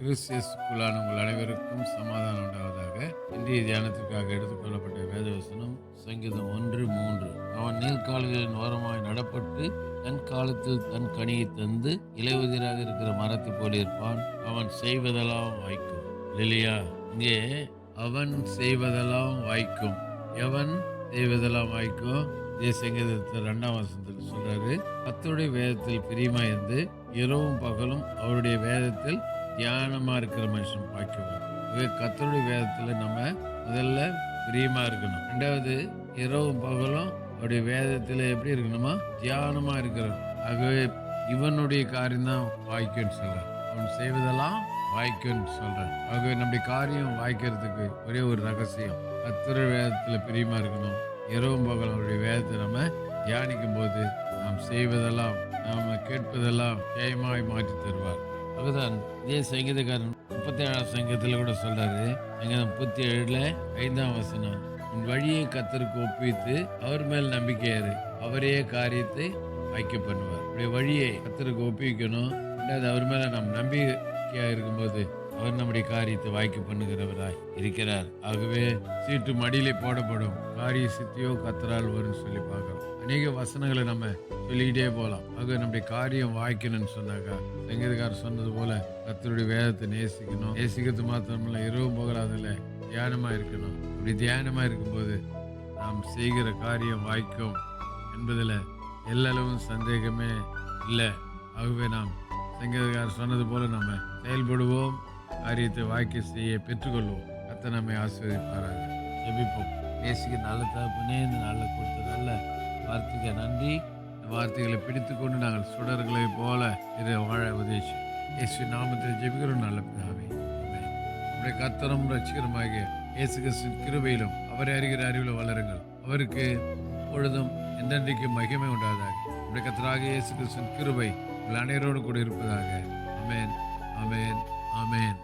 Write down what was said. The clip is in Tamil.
கிறிஸ்தியஸுக்குள்ளான உங்கள் அனைவருக்கும் சமாதானம் உண்டாவதாக. இன்றைய தியானத்திற்காக எடுத்துக்கொள்ளப்பட்ட வேதவசனம் சங்கீதம் ஒன்று மூன்று. அவன் நீர்க்கால்களின் ஓரமாய் நடப்பட்டு தன் காலத்தில் தன் கனியை தந்து இலையுதிராக இருக்கிற மரத்தை போல இருப்பான். அவன் செய்வதெல்லாம் வாய்க்கும். இல்லையா இங்கே அவன் செய்வதெல்லாம் வாய்க்கும். எவன் செய்வதெல்லாம் வாய்க்கும்? இதே சங்கீதத்தில் ரெண்டாம் வசனத்தில் சொல்றாரு பத்துடைய வேதத்தில் பிரியமா இருந்து இரவும் பகலும் அவருடைய வேதத்தில் தியானமாக இருக்கிற மனுஷன் பாக்கியவான். இது கத்தருடைய வேதத்தில் நம்ம முதல்ல பிரியமாக இருக்கணும். ரெண்டாவது இரவும் பகலும் அவருடைய வேதத்தில் எப்படி இருக்கணுமா? தியானமாக இருக்கிறோம். ஆகவே இவனுடைய காரியம்தான் வாய்க்கும்னு வாய்க்குன்னு அவன் செய்வதெல்லாம் வாய்க்குன்னு சொல்றான் ஆகவே நம்முடைய காரியம் வாய்க்கிறதுக்கு ஒரே ஒரு ரகசியம். கத்திர வேதத்தில் பிரியமா இருக்கணும். இரவும் பகலும் அவருடைய வேதத்தை நம்ம தியானிக்கும் போது நாம் செய்வதெல்லாம் நாம் கேட்பதெல்லாம் ஜெயமாய் மாற்றி தருவார். அதுதான் இதே சங்கீதக்காரன் முப்பத்தி ஏழாம் சங்கீதத்தில் கூட சொல்றாரு. சங்கீதம் முப்பத்தி ஏழுல ஐந்தாம் வசனம் உன் வழியை கத்தருக்கு ஒப்பித்து அவர் மேல் நம்பிக்கையாரு அவரே காரியத்தை வைக்க பண்ணுவார் இப்படி வழியை கத்தருக்கு ஒப்பிக்கணும் ரெண்டாவது அவர் மேல நாம் நம்பிக்கையா இருக்கும்போது அவர் நம்முடைய காரியத்தை வாய்க்க பண்ணுகிறவராய் இருக்கிறார். ஆகவே சீட்டு மடியிலே போடப்படும். காரிய சித்தியோ கத்தரால் வரும்னு சொல்லி பார்க்கலாம் அநேக வசனங்களை நம்ம சொல்லிக்கிட்டே போகலாம். ஆக நம்முடைய காரியம் வாய்க்கணும்னு சொன்னாக்கா சங்கீதக்காரர் சொன்னது போல கத்தருடைய வேதத்தை நேசிக்கணும். நேசிக்கிறது மாத்திரமல்ல இரவும் போகலாதில்ல தியானமாக இருக்கணும். அப்படி தியானமாக இருக்கும்போது நாம் செய்கிற காரியம் வாய்க்கும் என்பதில் எல்லளவும் சந்தேகமே இல்லை. ஆகவே நாம் சங்கீதக்காரர் சொன்னது போல நம்ம செயல்படுவோம். காரியத்தை வாய்க்க செய்ய பெற்றுக்கொள்வோம். அத்தை நம்மை ஆசீர்வதிப்பாராங்க ஜெபிப்போம். நேசிக்க நல்ல தகப்பனே இந்த நாளில் கொடுத்த நல்ல வார்த்தைக்கு நன்றி. வார்த்தைகளை பிடித்துக்கொண்டு நாங்கள் சுடர்களை போல இதை வாழ உதேசி இயேசு நாமத்தில் ஜெபிக்கிறோம் நல்ல பிதாவே. நம்முடைய கத்தரும் ரட்சிகரமாகிய இயேசு கிறிஸ்து கிருபையிலும் அவரை அறிகிற அறிவில் வளருங்கள். அவருக்கு பொழுதும் என்றென்றைக்கு மகிமை உண்டாதாக நம்முடைய கத்தராக இயேசு கிறிஸ்து கிருபை உங்கள் அனைவரோடு கூட இருப்பதாக அமேன் அமேன் அமேன்